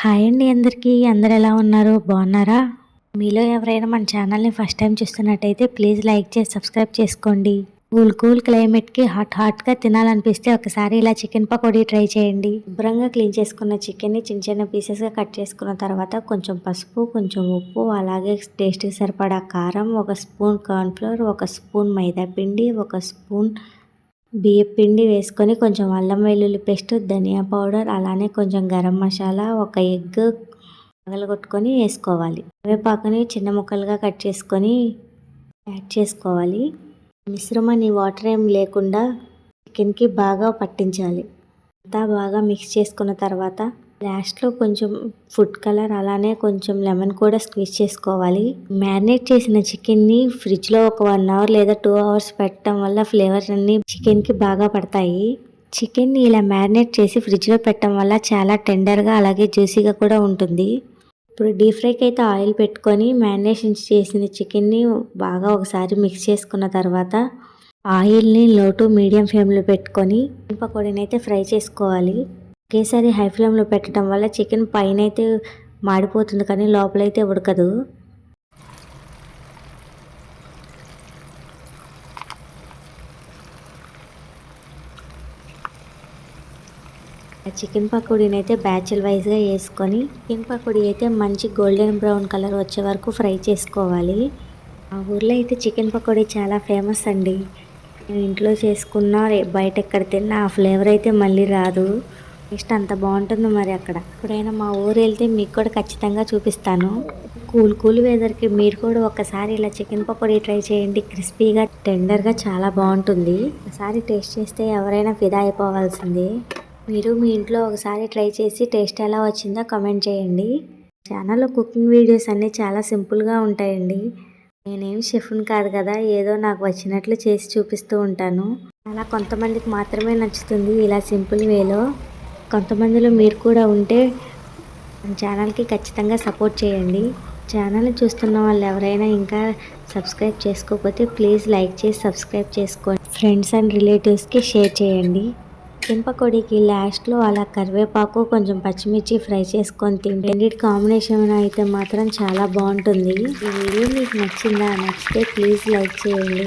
Hi అండి అందరికీ. అందరు ఎలా ఉన్నారు? బాగున్నారా? మీలో ఎవరైనా మన ఛానల్ని ఫస్ట్ టైం చూస్తున్నట్టయితే ప్లీజ్ లైక్ చేసి సబ్స్క్రైబ్ చేసుకోండి. కూల్ కూల్ క్లైమేట్కి హాట్ హాట్గా తినాలనిపిస్తే ఒకసారి ఇలా చికెన్ పకోడీ ట్రై చేయండి. శుభ్రంగా క్లీన్ చేసుకున్న చికెన్ని చిన్న చిన్న పీసెస్గా కట్ చేసుకున్న తర్వాత కొంచెం పసుపు కొంచెం ఉప్పు అలాగే టేస్ట్కి సరిపడా కారం ఒక స్పూన్ కార్న్ఫ్లోర్ ఒక స్పూన్ మైదా పిండి ఒక స్పూన్ బియ్య పిండి వేసుకొని కొంచెం అల్లం వెల్లుల్లి పేస్ట్ ధనియా పౌడర్ అలానే కొంచెం గరం మసాలా ఒక ఎగ్ పగలగొట్టుకొని వేసుకోవాలి. కరివేపాకుని చిన్న ముక్కలుగా కట్ చేసుకొని యాడ్ చేసుకోవాలి. మిశ్రమాన్ని వాటర్ ఏం లేకుండా చికెన్కి బాగా పట్టించాలి. అంతా బాగా మిక్స్ చేసుకున్న తర్వాత లాస్ట్లో కొంచెం ఫుడ్ కలర్ అలానే కొంచెం లెమన్ కూడా స్క్వీజ్ చేసుకోవాలి. మ్యారినేట్ చేసిన చికెన్ని ఫ్రిడ్జ్లో ఒక వన్ అవర్ లేదా టూ అవర్స్ పెట్టడం వల్ల ఫ్లేవర్స్ అన్ని చికెన్కి బాగా పడతాయి. చికెన్ని ఇలా మ్యారినేట్ చేసి ఫ్రిడ్జ్లో పెట్టడం వల్ల చాలా టెండర్గా అలాగే జ్యూసీగా కూడా ఉంటుంది. ఇప్పుడు డీప్ ఫ్రైకి అయితే ఆయిల్ పెట్టుకొని మ్యారినేషన్ చేసిన చికెన్ని బాగా ఒకసారి మిక్స్ చేసుకున్న తర్వాత ఆయిల్ని లో టు మీడియం ఫ్లేమ్లో పెట్టుకొని పకోడీని అయితే ఫ్రై చేసుకోవాలి. ఒకేసారి హై ఫ్లేమ్లో పెట్టడం వల్ల చికెన్ పైన అయితే మాడిపోతుంది కానీ లోపలైతే ఉడకదు. చికెన్ పకోడీని అయితే బ్యాచుల్ వైజ్గా వేసుకొని చికెన్ పకోడీ అయితే మంచి గోల్డెన్ బ్రౌన్ కలర్ వచ్చే వరకు ఫ్రై చేసుకోవాలి. ఆ ఊర్లో అయితే చికెన్ పకోడీ చాలా ఫేమస్ అండి. నేను ఇంట్లో చేసుకున్న బయట ఎక్కడ తిన్నా ఆ ఫ్లేవర్ అయితే మళ్ళీ రాదు. టేస్ట్ అంత బాగుంటుందో మరి అక్కడ. ఎప్పుడైనా మా ఊరు వెళ్తే మీకు కూడా ఖచ్చితంగా చూపిస్తాను. కూల్ కూల్ వెదర్కి మీరు కూడా ఒకసారి ఇలా చికెన్ పకోడీ ట్రై చేయండి. క్రిస్పీగా టెండర్గా చాలా బాగుంటుంది. ఒకసారి టేస్ట్ చేస్తే ఎవరైనా ఫిదా అయిపోవాల్సింది. మీరు మీ ఇంట్లో ఒకసారి ట్రై చేసి టేస్ట్ ఎలా వచ్చిందో కమెంట్ చేయండి. ఛానల్లో కుకింగ్ వీడియోస్ అన్నీ చాలా సింపుల్గా ఉంటాయండి. నేనేం షెఫ్ని కాదు కదా ఏదో నాకు వచ్చినట్లు చేసి చూపిస్తూ ఉంటాను. అలా కొంతమందికి మాత్రమే నచ్చుతుంది ఇలా సింపుల్ వేలో. కొంతమందిలో మీరు కూడా ఉంటే ఛానల్కి ఖచ్చితంగా సపోర్ట్ చేయండి. ఛానల్ చూస్తున్న వాళ్ళు ఎవరైనా ఇంకా సబ్స్క్రైబ్ చేసుకోకపోతే ప్లీజ్ లైక్ చేసి సబ్స్క్రైబ్ చేసుకోండి. ఫ్రెండ్స్ అండ్ రిలేటివ్స్కి షేర్ చేయండి. చింపకొడికి లాస్ట్లో అలా కరివేపాకు కొంచెం పచ్చిమిర్చి ఫ్రై చేసుకొని తింటే కాంబినేషన్ అయితే మాత్రం చాలా బాగుంటుంది. ఈ వీడియో మీకు నచ్చిందా? నచ్చితే ప్లీజ్ లైక్ చేయండి.